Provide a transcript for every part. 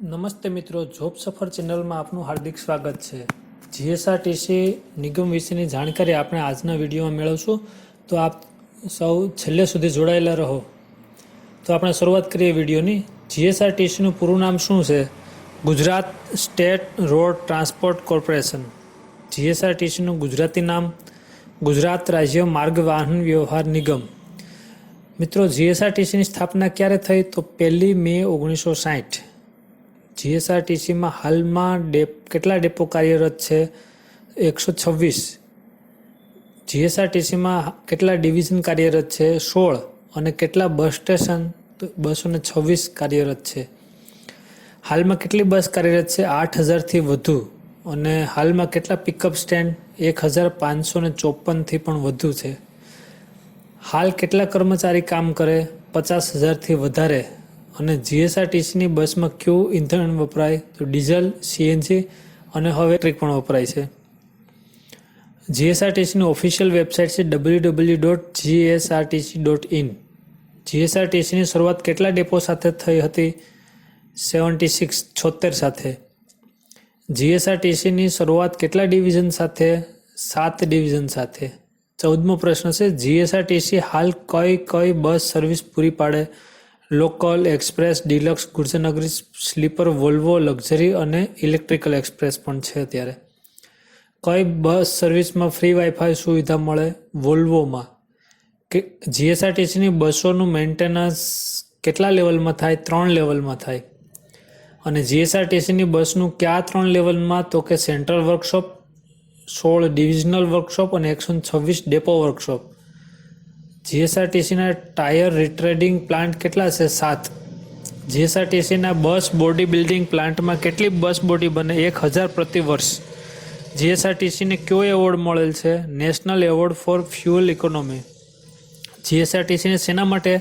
નમસ્તે મિત્રો, જોબ સફર ચેનલમાં આપનું હાર્દિક સ્વાગત છે. જીએસઆરટીસી નિગમ વિશેની જાણકારી આપણે આજના વિડીયોમાં મેળવશું. તો આપ સૌ છેલ્લે સુધી જોડાયેલા રહો. તો આપણે શરૂઆત કરીએ વિડીયોની. જીએસઆરટીસીનું પૂરું નામ શું છે? Gujarat state road transport corporation. જીએસઆરટીસીનું Gujarati નામ ગુજરાત રાજ્ય માર્ગ વાહન વ્યવહાર નિગમ. મિત્રો, જીએસઆરટીસીની સ્થાપના ક્યારે થઈ? તો પહેલી મે ઓગણીસો સાઠ જીએસઆરટીસીમાં હાલમાં ડેપ કેટલા ડેપો કાર્યરત છે? એકસો છવ્વીસ. જીએસઆરટીસીમાં કેટલા ડિવિઝન કાર્યરત છે? સોળ. અને કેટલા બસ સ્ટેશન બસો ને છવ્વીસ કાર્યરત છે. હાલમાં કેટલી બસ કાર્યરત છે? આઠ હજારથી વધુ. અને હાલમાં કેટલા પિકઅપ સ્ટેન્ડ? એક હજાર પાંચસો ને ચોપનથી પણ વધુ છે. હાલ કેટલા કર્મચારી કામ કરે? પચાસ હજારથી વધારે. અને જીએસઆરટીસીની બસમાં કયું ઈંધણ વપરાય? તો ડીઝલ સીએનજી અને હવે ઇલેક્ટ્રિક પણ વપરાય છે. જીએસઆરટીસીની ઓફિશિયલ વેબસાઇટ છે W W dot GSRTC dot in જીએસઆરટીસીની શરૂઆત કેટલા ડેપો સાથે થઈ હતી? સેવન્ટી સિક્સ છોતેર સાથે. જીએસઆરટીસીની શરૂઆત કેટલા ડિવિઝન સાથે? સાત ડિવિઝન સાથે. ચૌદમો પ્રશ્ન છે જીએસઆરટીસી હાલ કઈ કઈ બસ સર્વિસ પૂરી પાડે? Local express, deluxe, Gurjarnagari sleeper, Volvo, luxury અને ઇલેક્ટ્રિકલ એક્સપ્રેસ પણ છે અત્યારે. કઈ બસ સર્વિસમાં ફ્રી વાઈફાઈ સુવિધા મળે વોલ્વોમાં? કે જીએસઆરટીસીની બસોનું મેન્ટેનન્સ કેટલા લેવલમાં થાય? ત્રણ લેવલમાં થાય. અને જીએસઆરટીસીની બસનું કયા ત્રણ લેવલમાં? તો કે સેન્ટ્રલ વર્કશોપ, સોળ ડિવિઝનલ વર્કશોપ અને એકસો છવ્વીસ ડેપો વર્કશોપ. જીએસઆરટીસીના ટાયર રિટ્રેડિંગ પ્લાન્ટ કેટલા છે? સાત. જીએસઆરટીસીના બસ બોડી બિલ્ડિંગ પ્લાન્ટમાં કેટલી બસ બોડી બને? એક હજાર પ્રતિ વર્ષ. જીએસઆરટીસીને કયો એવોર્ડ મળેલ છે? National award for fuel economy. જીએસઆરટીસીને શેના માટે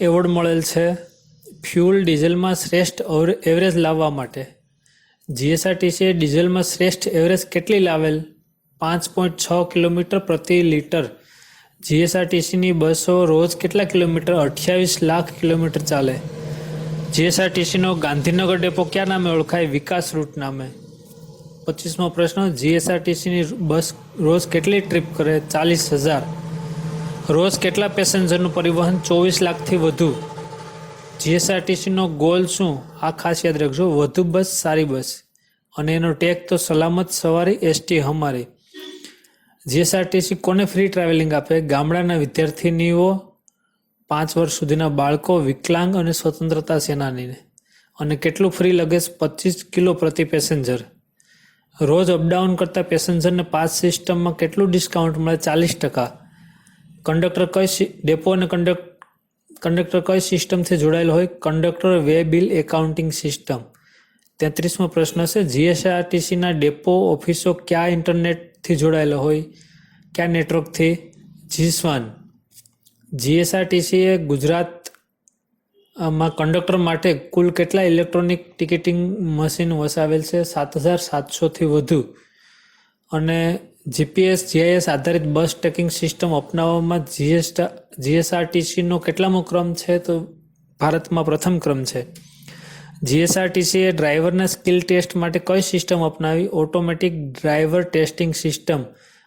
એવોર્ડ મળેલ છે? ફ્યુઅલ ડીઝલમાં શ્રેષ્ઠ એવરેજ લાવવા માટે. જીએસઆરટીસીએ ડીઝલમાં શ્રેષ્ઠ એવરેજ કેટલી લાવેલ? પાંચ પોઈન્ટ છ કિલોમીટર પ્રતિ લીટર. જીએસઆરટીસીની બસો રોજ કેટલા કિલોમીટર? અઠ્યાવીસ લાખ કિલોમીટર ચાલે. જીએસઆરટીસીનો ગાંધીનગર ડેપો ક્યાં નામે ઓળખાય? વિકાસ રૂટ નામે. પચીસમો પ્રશ્ન, જીએસઆરટીસીની બસ રોજ કેટલી ટ્રીપ કરે? ચાલીસ હજાર. રોજ કેટલા પેસેન્જરનું પરિવહન ચોવીસ લાખથી વધુ? જીએસઆરટીસીનો ગોલ શું? આ ખાસ યાદ રાખજો. વધુ બસ, સારી બસ. અને એનો ટેક તો સલામત સવારી, એસટી હમારી જીએસઆરટીસી કોને ફ્રી ટ્રાવેલિંગ આપે? ગામડાના વિદ્યાર્થીનીઓ, પાંચ વર્ષ સુધીના બાળકો, વિકલાંગ અને સ્વતંત્રતા સેનાનીને. અને કેટલું ફ્રી લગેજ પચીસ કિલો પ્રતિ પેસેન્જર રોજ અપડાઉન કરતા પેસેન્જરને પાસ સિસ્ટમમાં કેટલું ડિસ્કાઉન્ટ મળે? ચાલીસ ટકા. કંડક્ટર કઈ ડેપો અને કંડક કંડક્ટર કઈ સિસ્ટમથી જોડાયેલ હોય? Conductor way bill accounting system તેત્રીસમો પ્રશ્ન છે જીએસઆરટીસીના ડેપો ઓફિસો કયા ઇન્ટરનેટથી જોડાયેલો હોય, કયા નેટવર્કથી જીસવાન જીએસઆરટીસીએ ગુજરાતમાં કંડક્ટર માટે કુલ કેટલા ઇલેક્ટ્રોનિક ટિકિટિંગ મશીન વસાવેલ છે? સાત હજાર સાતસોથી વધુ. અને જીપીએસ જીઆઈએસ આધારિત બસ ટ્રેકિંગ સિસ્ટમ અપનાવવામાં જીએસ જીએસઆરટીસીનો કેટલામો ક્રમ છે? તો ભારતમાં પ્રથમ ક્રમ છે. જીએસઆરટીસીએ ડ્રાઈવરના સ્કિલ ટેસ્ટ માટે કઈ સિસ્ટમ અપનાવી? Automatic driver testing system.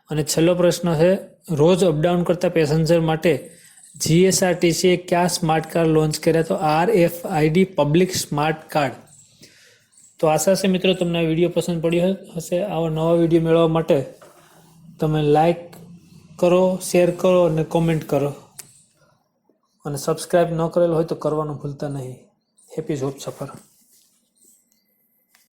અને છેલ્લો પ્રશ્ન છે, રોજ અપડાઉન કરતા પેસેન્જર માટે જીએસઆરટીસીએ કયા સ્માર્ટ કાર્ડ લોન્ચ કર્યા? તો R F ID public smart card. તો આશા છે મિત્રો, તમને વીડિયો પસંદ પડ્યો હશે. આવા નવા વીડિયો મેળવવા માટે તમે લાઈક કરો, શેર કરો અને કોમેન્ટ કરો. અને સબસ્ક્રાઈબ ન કરેલ હોય તો કરવાનું ભૂલતા નહીં. હેપી જોબ સફર